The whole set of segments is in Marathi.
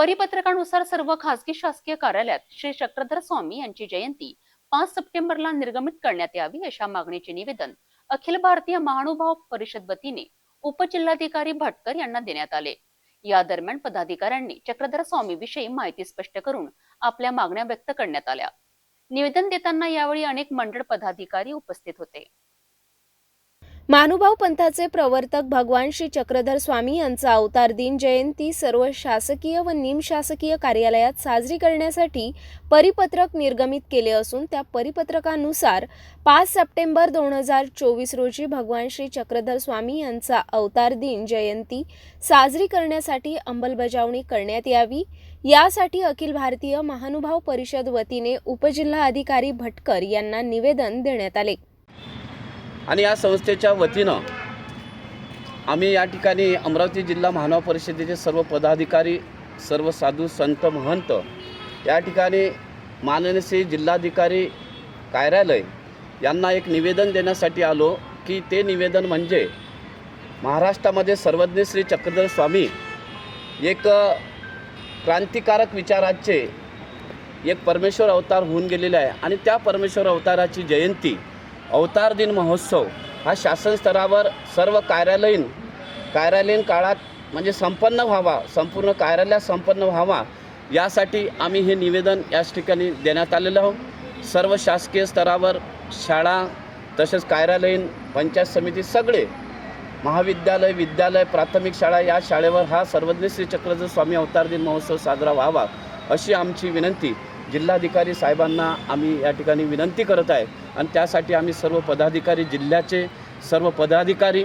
परिपत्रकानुसार सर्व खासगी शासकीय कार्यालयात श्री चक्रधर स्वामी यांची जयंती पाच सप्टेंबरला निर्गमित करण्यात यावी अशा मागणीचे निवेदन अखिल भारतीय महानुभाव परिषद वतीने उपजिल्हाधिकारी भटकर यांना देण्यात आले. या दरम्यान पदाधिकाऱ्यांनी चक्रधर स्वामी विषयी माहिती स्पष्ट करून आपल्या मागण्या व्यक्त करण्यात आल्या. निवेदन देताना यावेळी अनेक मंडळ पदाधिकारी उपस्थित होते. महानुभाव पंथाचे प्रवर्तक भगवान श्री चक्रधर स्वामी यांचा अवतार दिन जयंती सर्व शासकीय व निमशासकीय कार्यालयात साजरी करण्यासाठी परिपत्रक निर्गमित केले असून त्या परिपत्रकानुसार पाच सप्टेंबर दोन हजार चोवीस रोजी भगवान श्री चक्रधर स्वामी यांचा अवतार दिन जयंती साजरी करण्यासाठी अंमलबजावणी करण्यात यावी. यासाठी अखिल भारतीय महानुभाव परिषद वतीने उपजिल्हा अधिकारी भटकर यांना निवेदन देण्यात आले. आणि या संस्थेच्या वतीनं आम्ही या ठिकाणी अमरावती जिल्हा महानव परिषदेचे सर्व पदाधिकारी सर्व साधू संत महंत या ठिकाणी माननीय श्री जिल्हाधिकारी कार्यालय यांना एक निवेदन देण्यासाठी आलो की ते निवेदन म्हणजे महाराष्ट्रामध्ये सर्वज्ञ श्री चक्रधर स्वामी एक क्रांतिकारक विचाराचे एक परमेश्वर अवतार होऊन गेलेले आहे. आणि त्या परमेश्वर अवताराची जयंती अवतार दिन महोत्सव हा शासन स्तरावर सर्व कार्यालयीन कार्यालयीन काळात म्हणजे संपन्न व्हावा संपूर्ण कार्यालयात संपन्न व्हावा यासाठी आम्ही हे निवेदन याच ठिकाणी देण्यात आलेलं आहोत. सर्व शासकीय स्तरावर शाळा तसेच कार्यालयीन पंचायत समिती सगळे महाविद्यालय विद्यालय प्राथमिक शाळा या शाळेवर हा सर्वज्ञ श्री चक्रधर स्वामी अवतार दिन महोत्सव साजरा व्हावा अशी आमची विनंती. जिल्हाधिकारी साहेबांना आम्ही या ठिकाणी विनंती करत आहे. आणि त्यासाठी आम्ही सर्व पदाधिकारी जिल्ह्याचे सर्व पदाधिकारी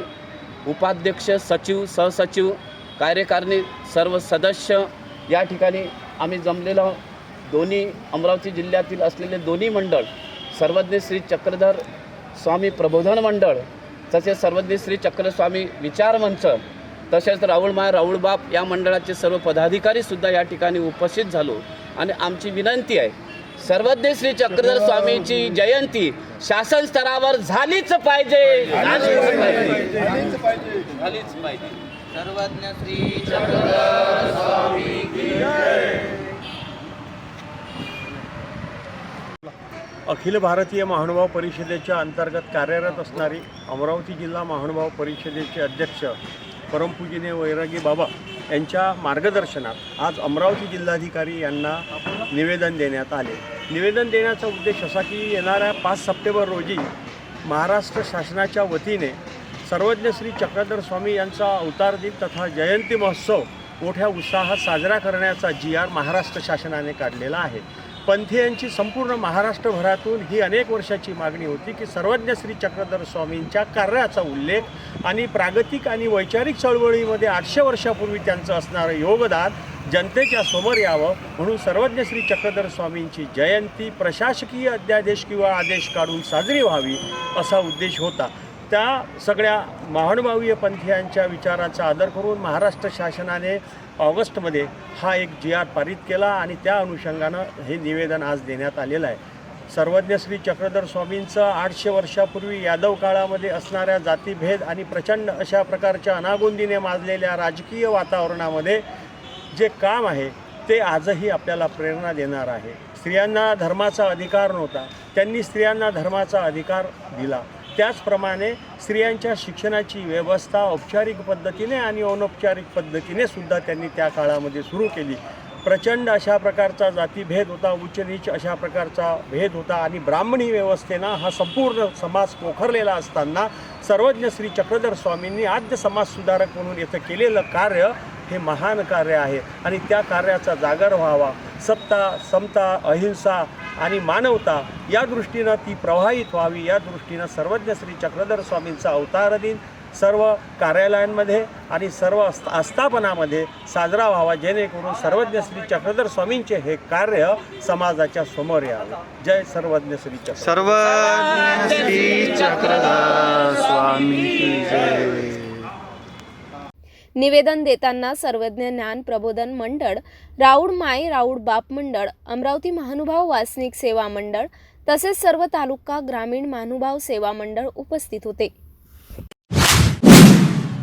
उपाध्यक्ष सचिव सहसचिव कार्यकारिणी सर्व सदस्य या ठिकाणी आम्ही जमलेलो दोन्ही अमरावती जिल्ह्यातील असलेले दोन्ही मंडळ सर्वज्ञ श्री चक्रधर स्वामी प्रबोधन मंडळ तसेच सर्वज्ञ श्री चक्रस्वामी विचार मंच तसेच राऊळमाय राऊळबाप या मंडळाचे सर्व पदाधिकारीसुद्धा या ठिकाणी उपस्थित झालो. आणि आमची विनंती आहे सर्वज्ञ श्री चक्रधर स्वामींची जयंती शासन स्तरावर झालीच पाहिजे. झालीच पाहिजे. झालीच पाहिजे सर्वज्ञ श्री चक्रधर स्वामी की अखिल भारतीय महानुभाव परिषदेच्या अंतर्गत कार्यरत असणारी अमरावती जिल्हा महानुभाव परिषदेचे अध्यक्ष परमपूजनीय वैरागी बाबा यांच्या मार्गदर्शनात आज अमरावती जिल्हाधिकारी यांना निवेदन देण्यात आले. निवेदन देण्याचा उद्देश असा की येणाऱ्या पाच सप्टेंबर रोजी महाराष्ट्र शासनाच्या वतीने सर्वज्ञ श्री चक्रधर स्वामी यांचा अवतार दिन तथा जयंती महोत्सव मोठ्या उत्साहात साजरा करण्याचा जी आर महाराष्ट्र शासनाने काढलेला आहे. पंथीयांची संपूर्ण महाराष्ट्रभरातून ही अनेक वर्षाची मागणी होती की सर्वज्ञ श्री चक्रधर स्वामींच्या कार्याचा उल्लेख आणि प्रागतिक आणि वैचारिक चळवळीमध्ये आठशे वर्षापूर्वी त्यांचं असणारं योगदान जनतेच्या समोर यावं म्हणून सर्वज्ञ श्री चक्रधर स्वामींची जयंती प्रशासकीय अध्यादेश किंवा आदेश काढून साजरी व्हावी असा उद्देश होता. त्या सगळ्या महानुभावीय पंथीयांच्या विचाराचा आदर करून महाराष्ट्र शासनाने ऑगस्टमध्ये हा एक जी आर पारित केला आणि त्या अनुषंगानं हे निवेदन आज देण्यात आलेलं आहे. सर्वज्ञ श्री चक्रधर स्वामींचं आठशे वर्षापूर्वी यादव काळामध्ये असणाऱ्या जातीभेद आणि प्रचंड अशा प्रकारच्या अनागोंदीने माजलेल्या राजकीय वातावरणामध्ये जे काम आहे ते आजही आपल्याला प्रेरणा देणार आहे. स्त्रियांना धर्माचा अधिकार नव्हता. त्यांनी स्त्रियांना धर्माचा अधिकार दिला. त्याचप्रमाणे स्त्रियांच्या शिक्षणाची व्यवस्था औपचारिक पद्धतीने आणि अनौपचारिक पद्धतीने सुद्धा त्यांनी त्या काळामध्ये सुरू केली. प्रचंड अशा प्रकारचा जातीभेद होता उच्च नीच अशा प्रकारचा भेद होता आणि ब्राह्मणी व्यवस्थेनं हा संपूर्ण समाज पोखरलेला असताना सर्वज्ञ श्री चक्रधर स्वामींनी आद्य समाज सुधारक म्हणून इथं केलेलं कार्य हे महान कार्य आहे. आणि त्या कार्याचा जागर व्हावा. सत्ता समता अहिंसा आणि मानवता या दृष्टीनं ती प्रवाहित व्हावी या दृष्टीनं सर्वज्ञ श्री चक्रधर स्वामींचा अवतार दिन सर्व कार्यालयांमध्ये आणि सर्व आस्थापनामध्ये साजरा व्हावा जेणेकरून सर्वज्ञ श्री चक्रधर स्वामींचे हे कार्य समाजाच्या समोर यावं. जय सर्वज्ञ श्री चक्र सर्व श्री चक्रधर. निवेदन देताना सर्वज्ञ ज्ञान प्रबोधन मंडळ राऊड माय राऊड बाप मंडळ अमरावती महानुभाव वासनिक सेवा मंडळ तसेच सर्व तालुका ग्रामीण महानुभाव सेवा मंडळ उपस्थित होते.